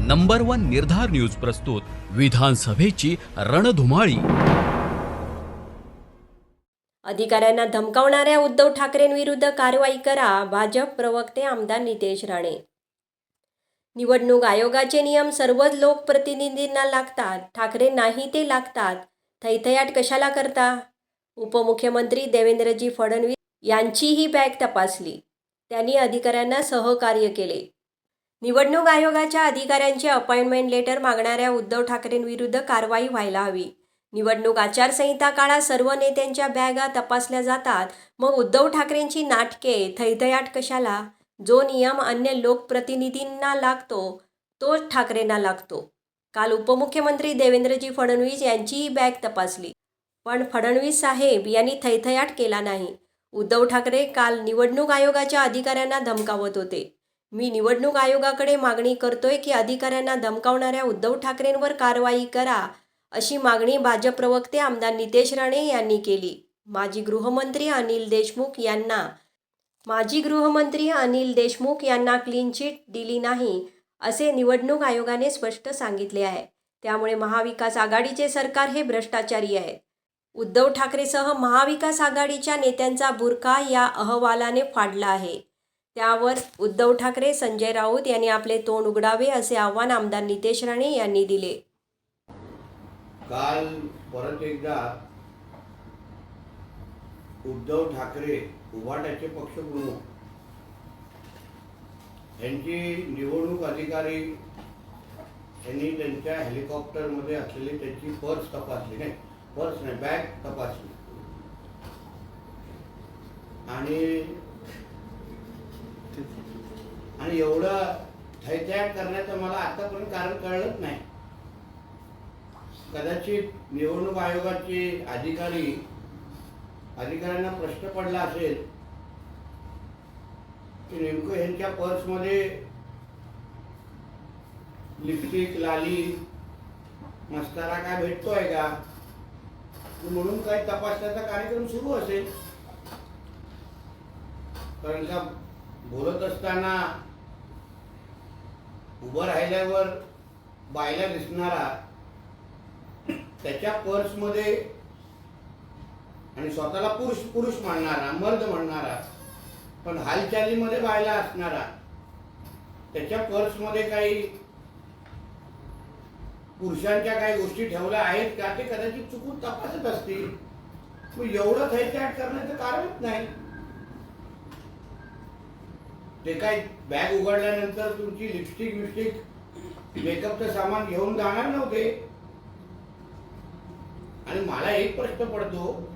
Number one निर्धार news प्रस्तुत विधानसभेची रणधुमाळी. अधिकाऱ्यांना धमकावणाऱ्या उद्धव ठाकरेंविरुद्ध कारवाई करा भाजप प्रवक्ते आमदार नितेश राणे. निवडणूक आयोगाचे नियम सर्वच लोकप्रतिनिधींना लागतात ठाकरे नाही ते लागतात. थैथयाट कशाला करता? उपमुख्यमंत्री देवेंद्रजी फडणवीस यांचीही बॅग तपासली. त्यांनी अधिकाऱ्यांना सहकार्य केले. निवडणूक आयोगाच्या अधिकाऱ्यांचे अपॉइंटमेंट लेटर मागणाऱ्या उद्धव ठाकरेंविरुद्ध कारवाई व्हायला हवी. निवडणूक आचारसंहिता काळात सर्व नेत्यांच्या बॅगा तपासल्या जातात. मग उद्धव ठाकरेंची नाटके थैथयाट कशाला? जो नियम अन्य लोकप्रतिनिधींना लागतो तोच ठाकरेंना लागतो. काल उपमुख्यमंत्री देवेंद्रजी फडणवीस यांचीही बॅग तपासली. पण फडणवीस साहेब यांनी थैथयाट केला नाही. उद्धव ठाकरे काल निवडणूक आयोगाच्या अधिकाऱ्यांना धमकावत होते. मी निवडणूक आयोगाकडे मागणी करतोय की अधिकाऱ्यांना धमकावणाऱ्या उद्धव ठाकरेंवर कारवाई करा अशी मागणी भाजप प्रवक्ते आमदार नितेश राणे यांनी केली. माजी गृहमंत्री अनिल देशमुख यांना माजी गृहमंत्री अनिल देशमुख यांना क्लीन चिट दिली नाही असे निवडणूक आयोगाने स्पष्ट सांगितले आहे. त्यामुळे महाविकास आघाडीचे सरकार हे भ्रष्टाचारी आहे. उद्धव ठाकरेसह महाविकास आघाडीच्या नेत्यांचा बुरखा या अहवालाने फाडला आहे. त्यावर उद्धव ठाकरे संजय राऊत यांनी आपले तोंड उघडावे असे आव्हान आमदार नितेश राणे यांनी दिले. काल परत एकदा उद्धव ठाकरे उभाटाचे पक्षप्रमुख यांची निवडणूक अधिकारी यांनी त्यांच्या हेलिकॉप्टरमध्ये असलेली त्यांची पर्स तपासली नाही पर्स नाही बॅग तपासली. आणि आणि एवढं थैथयाट करण्याचं मला आतापर्यंत कारण कळलंच नाही. कदाचित निवडणूक आयोगाचे अधिकारी अधिकाऱ्यांना प्रश्न पडला असेल की नेमकं ह्यांच्या पर्समध्ये लिपस्टिक लाली मस्तारा काय भेटतोय का? म्हणून काही तपासण्याचा कार्यक्रम सुरू असेल. कारण का बोलत असताना उभं राहिल्यावर बायला दिसणारा त्याच्या पर्समध्ये आणि स्वतःला पुरुष पुरुष म्हणणारा मर्द म्हणणारा पण हालचालीमध्ये बायला असणारा त्याच्या पर्समध्ये काही पुरुषांच्या काही गोष्टी ठेवल्या आहेत का ते कदाचित चुकून तपासत असतील. मग एवढं थैत्याट करण्याचं कारणच नाही. ते काय बॅग उघडल्यानंतर तुमची लिपस्टिक बिपस्टिक मेकअपचं सामान घेऊन जाणार नव्हते. आणि मला एक प्रश्न पडतो.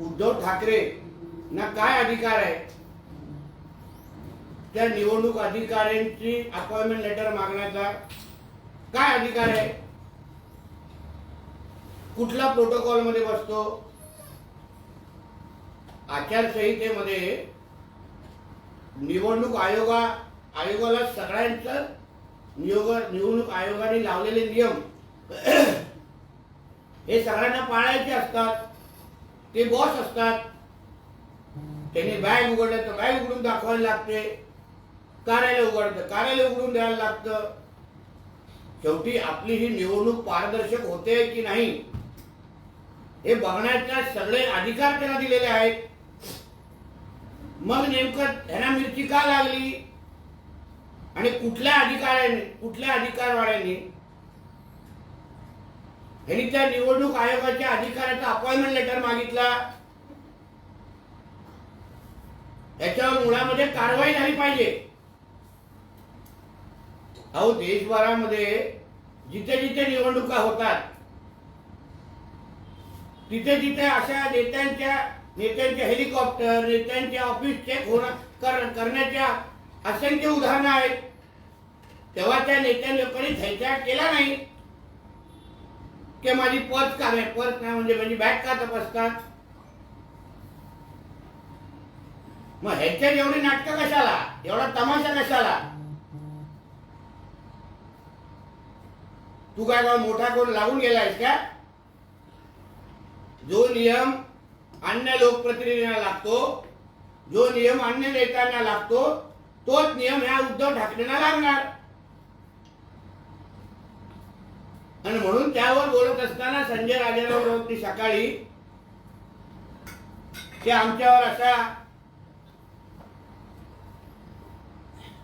उद्धव ठाकरे ना काय अधिकार आहे? त्या निवडणूक अधिकाऱ्यांची अपॉइंटमेंट लेटर मागण्याचा काय अधिकार आहे? कुठला प्रोटोकॉलमध्ये बसतो? आचारसंहितेमध्ये निवडणूक आयोगा आयोगाला सगळ्यांचं नियोग निवडणूक आयोगाने लावलेले नियम हे सगळ्यांना पाळायचे असतात. ते बॉस असतात. त्यांनी बॅग उघडलं तर बॅग उघडून दाखवायला लागते. कार्यालय उघडतं कार्यालय उघडून द्यायला लागतं. शेवटी आपली ही निवडणूक पारदर्शक होते की नाही हे बघण्याचे सगळे अधिकार त्यांना दिलेले आहेत. मग नेमकं ह्यांना मिरची का लागली? आणि कुठल्या अधिकाऱ्याने कुठल्या अधिकारवाड्याने ह्यांनी त्या निवडणूक आयोगाच्या अधिकाऱ्याचा अपॉइंटमेंट लेटर मागितला. त्याच्यावर मुळामध्ये कारवाई झाली पाहिजे. अहो देशभरामध्ये जिथे जिथे निवडणुका होतात तिथे तिथे अशा नेत्यांच्या नेत्यांचे हेलिकॉप्टर नेत्यांचे ऑफिस चेक होणार कर करण्याच्या असंख्य उदाहरणं आहेत. तेव्हा त्या नेत्या लोकांनी थैत्याग केला नाही की माझी पर्स का नाही? पर्स नाही म्हणजे माझी बॅग का तपासतात? मग ह्याच्यात एवढी नाटकं कशाला? एवढा तमाशा कशाला? तू काय काय मोठा कोण लागून गेलायस का? जो नियम अन्य लोकप्रतिनिधींना लागतो. जो नियम अन्य नेत्यांना लागतो तोच नियम ह्या उद्धव ठाकरेंना लागणार. आणि म्हणून त्यावर बोलत असताना संजय राजेराव होती सकाळी की आमच्यावर असा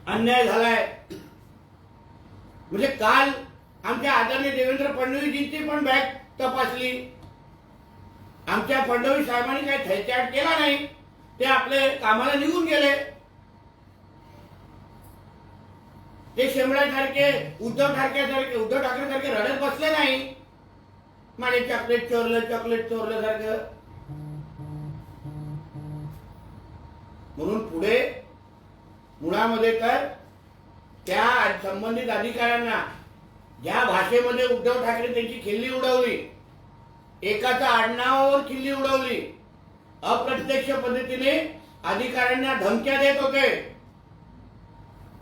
अन्याय झालाय. म्हणजे काल आमच्या आदरणीय देवेंद्र फडणवीसजींची पण बॅग तपासली. आमच्या फडणवीस साहेबांनी काही थैचाट केला नाही. ते आपले कामाला निघून गेले. ते शेंबड्यासारखे उद्धव ठाकरेसारखे उद्धव ठाकरेसारखे रडत बसले नाही. माझे चॉकलेट चोरलं चॉकलेट चोरलं सारखं म्हणून पुढे मुळामध्ये तर त्या संबंधित अधिकाऱ्यांना ज्या भाषेमध्ये उद्धव ठाकरे त्यांची खिल्ली उडवली एकाच्या आडनावावर खिल्ली उडवली. अप्रत्यक्ष पद्धतीने अधिकाऱ्यांना धमक्या देत होते.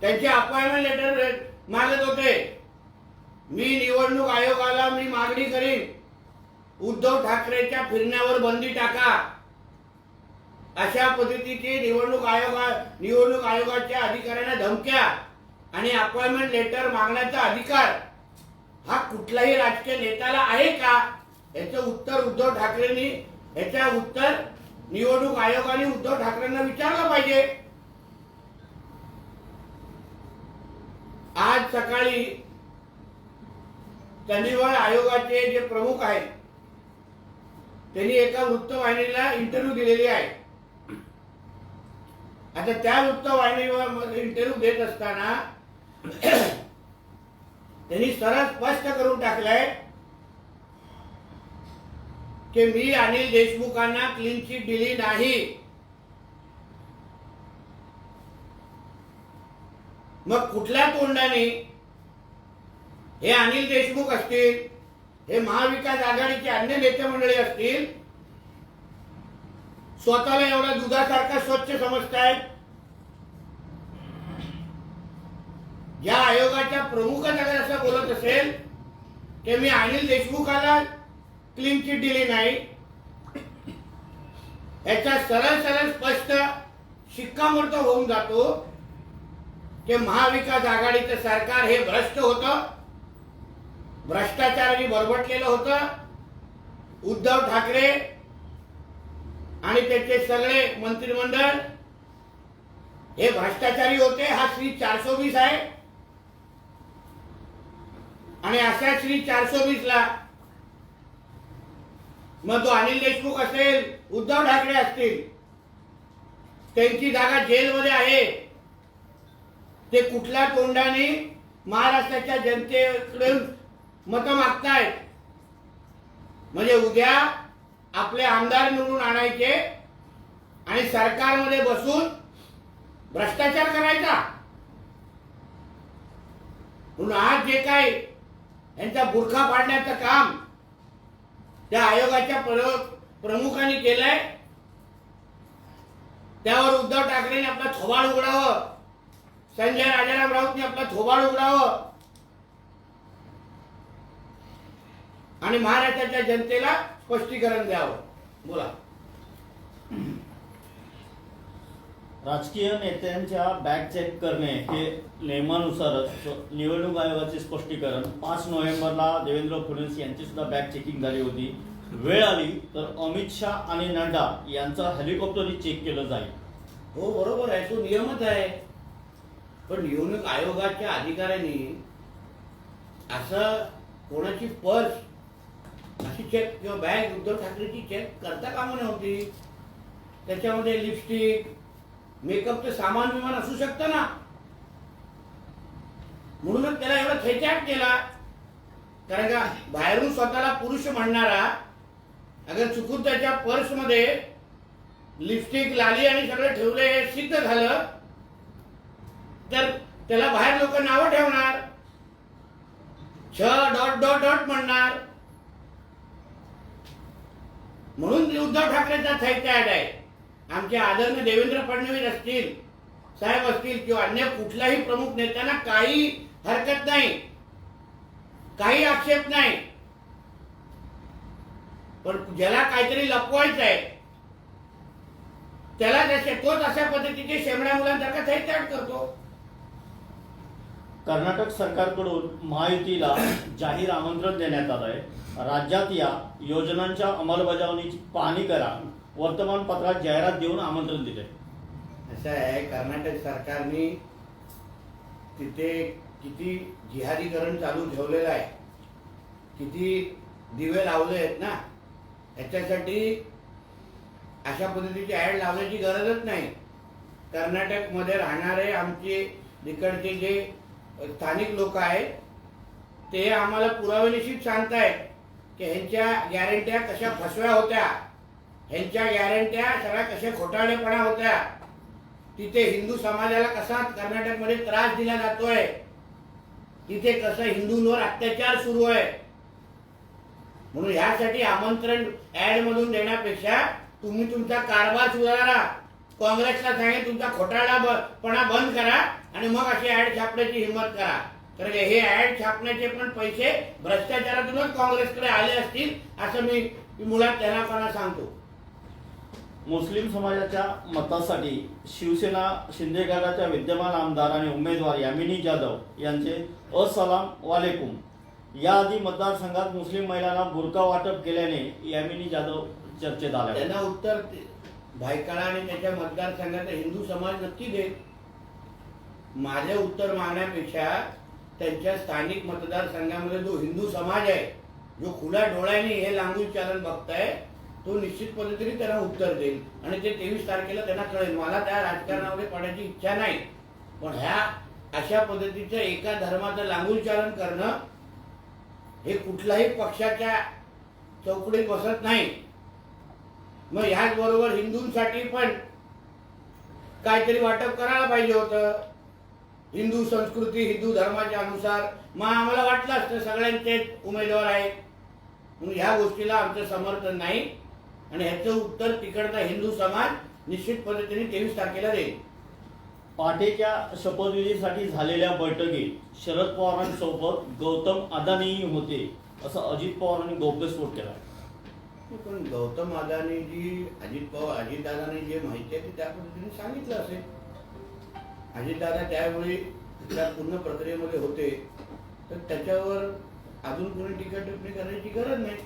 त्यांचे अपॉइंटमेंट लेटर मागत होते. मी निवडणूक आयोगाला मी मागणी करीन. उद्धव ठाकरेच्या फिरण्यावर बंदी टाका. अशा पद्धतीचे निवडणूक आयोगा निवडणूक आयोगाच्या अधिकाऱ्यांना धमक्या आणि अपॉइंटमेंट लेटर मागण्याचा अधिकार हा कुठलाही राजकीय नेत्याला आहे का? याचं उत्तर उद्धव ठाकरेंनी याच्या उत्तर निवडणूक आयोगाने उद्धव ठाकरेंना विचारलं पाहिजे. आज सकाळी चंदीगड आयोगाचे जे प्रमुख आहेत त्यांनी एका वृत्तवाहिनीला इंटरव्ह्यू दिलेली आहे. आता त्या वृत्तवाहिनीवर इंटरव्ह्यू देत असताना त्यांनी सरळ स्पष्ट करून टाकलंय की मी अनिल देशमुखांना क्लीन चिट दिली नाही. मग कुठल्या तोंडाने हे अनिल देशमुख असतील हे महाविकास आघाडीचे अन्य नेते मंडळी असतील स्वतःला एवढा दुधासारखा स्वच्छ समजतायत? या आयोगाच्या प्रमुखांना असं बोलत असेल की मी अनिल देशमुखाला क्लीन चिट दिली नाही. याचा सरळ सरळ स्पष्ट शिक्कामोर्तब होऊन जातो की महाविकास आघाडीचं सरकार हे भ्रष्ट होतं. भ्रष्टाचाराने बरबटलेलं होतं. उद्धव ठाकरे आणि त्याचे सगळे मंत्रिमंडळ हे भ्रष्टाचारी होते. हा श्री चारशे वीस आहे. आणि अशा श्री चारशे वीस ला मग तो अनिल देशमुख असेल उद्धव ठाकरे असतील. त्यांची जागा जेलमध्ये आहे. ते कुठल्या तोंडाने महाराष्ट्राच्या जनतेकडे मतं मागतायत? म्हणजे उद्या आपले आमदार निवडून आणायचे आणि सरकारमध्ये बसून भ्रष्टाचार करायचा. म्हणून आज जे काय यांचा बुरखा पाडण्याचं काम त्या आयोगाच्या प्र- प्रमुखांनी केलंय. त्यावर उद्धव ठाकरेंनी आपला थोबाड उघडावं. संजय राजाराम राऊतने आपला थोबाड उघडावं. आणि महाराष्ट्राच्या जनतेला स्पष्टीकरण द्यावं. बोला. राजकीय नेत्यांच्या बॅग चेक करणे हे नियमानुसारच. निवडणूक आयोगाचे स्पष्टीकरण. पाच नोव्हेंबरला देवेंद्र फडणवीस यांची सुद्धा बॅग चेकिंग झाली होती. वेळ आली तर अमित शहा आणि नड्डा यांचा हेलिकॉप्टरही चेक केलं जाईल. हो बरोबर आहे. तो नियमच आहे. पण निवडणूक आयोगाच्या अधिकाऱ्यांनी असं कोणाची पर्स अशी चेक किंवा बॅग उद्धव ठाकरेची चेक करता कामा नव्हती. त्याच्यामध्ये लिपस्टिक मेकअप ते सामान विमान असू शकतं ना. म्हणूनच त्याला एवढा खेचाट केला. कारण का बाहेरून स्वतःला पुरुष म्हणणारा अगर चुकून त्याच्या पर्समध्ये लिपस्टिक लाली आणि सगळं ठेवलं हे सिद्ध झालं तर त्याला बाहेर लोक नावं ठेवणार. छ डॉट डॉट डॉट म्हणणार. म्हणून उद्धव ठाकरेचा थैत्या ऍड आहे. आमचे आदरणीय देवेंद्र फडणवीस असतील साहेब असतील किंवा अन्य कुठल्याही प्रमुख नेत्यांना काही हरकत नाही काही आक्षेप नाही. पण ज्याला काहीतरी लपवायचं आहे त्याला जसे तोच अशा पद्धतीचे शेमड्या मुलांसारखा साहित्य करतो. कर्नाटक सरकारकडून महायुतीला जाहीर आमंत्रण देण्यात आलं आहे राज्यात या योजनांच्या अंमलबजावणीची पाहणी करा. वर्तमानपत्रात जाहिरात देऊन आमंत्रण दिले. असं आहे कर्नाटक सरकारने तिथे किती जिहादीकरण चालू ठेवलेलं आहे किती दिवे लावले आहेत ना याच्यासाठी अशा पद्धतीची ॲड लावण्याची गरजच नाही. कर्नाटकमध्ये राहणारे आमचे तिकडचे जे स्थानिक लोक आहेत ते आम्हाला पुरावेनिशीत सांगतायत की ह्यांच्या गॅरंट्या कशा फसव्या होत्या. ह्यांच्या गॅरंट्या सगळ्या कशा खोटाळेपणा होत्या. तिथे हिंदू समाजाला कसा कर्नाटकमध्ये त्रास दिला जातोय. तिथे कसं हिंदूंवर अत्याचार सुरू आहे. म्हणून ह्यासाठी आमंत्रण ऍड मधून देण्यापेक्षा तुम्ही तुमचा कारभार सुधारा. काँग्रेसला सांगेल तुमचा खोटाळापणा बंद करा आणि मग अशी ऍड छापण्याची हिंमत करा. कारण हे ऍड छापण्याचे पण पैसे भ्रष्टाचारातूनच काँग्रेसकडे आले असतील असं मी मुळात त्यांना सांगतो. मुस्लिम समाजाच्या मतासाठी शिवसेना शिंदे गटाच्या विद्यमान आमदार आणि उमेदवार यामिनी जाधव यांचे असलाम वालेकुम. याआधी मतदारसंघात मुस्लिम महिलांना बुरका वाटप केल्याने यामिनी जाधव चर्चेत आल्या. त्यांना उत्तर भाईकाळा आणि त्याच्या मतदारसंघाचा हिंदू समाज नक्की देत माझे उत्तर मागण्यापेक्षा त्यांच्या स्थानिक मतदारसंघामध्ये जो हिंदू समाज आहे जो खुल्या डोळ्याने हे लांबून चालन बघताय तो निश्चित पद्धतीने त्यांना उत्तर देईल. आणि ते तेवीस तारखेला त्यांना कळेल. मला त्या राजकारणामध्ये पडायची इच्छा नाही. पण ह्या अशा पद्धतीचं एका धर्माचं लांबून चालन करणं हे कुठल्याही पक्षाच्या चौकडीत बसत नाही. मग ह्याच बरोबर हिंदूंसाठी पण काहीतरी वाटप करायला पाहिजे होतं. हिंदू संस्कृती हिंदू धर्माच्या अनुसार. मग आम्हाला वाटलं असतं सगळ्यांचे उमेदवार आहेत. म्हणून ह्या गोष्टीला आमचं समर्थन नाही. आणि ह्याचं उत्तर तिकडचा हिंदू समाज निश्चित पद्धतीने तेवीस तारखेला देईल. पाटेच्या शपथविधीसाठी झालेल्या बैठकीत शरद पवारांसोबत गौतम अदानीही होते असं अजित पवारांनी गौप्यस्फोट केला. पण गौतम अदानी जी अजित पवार अजितदादांनी जे माहिती आहे ते त्या पद्धतीने सांगितलं असेल. अजितदादा त्यावेळी त्या पूर्ण प्रक्रियेमध्ये होते तर त्याच्यावर अजून कोणी टीका टिप्पणी करण्याची गरज नाही.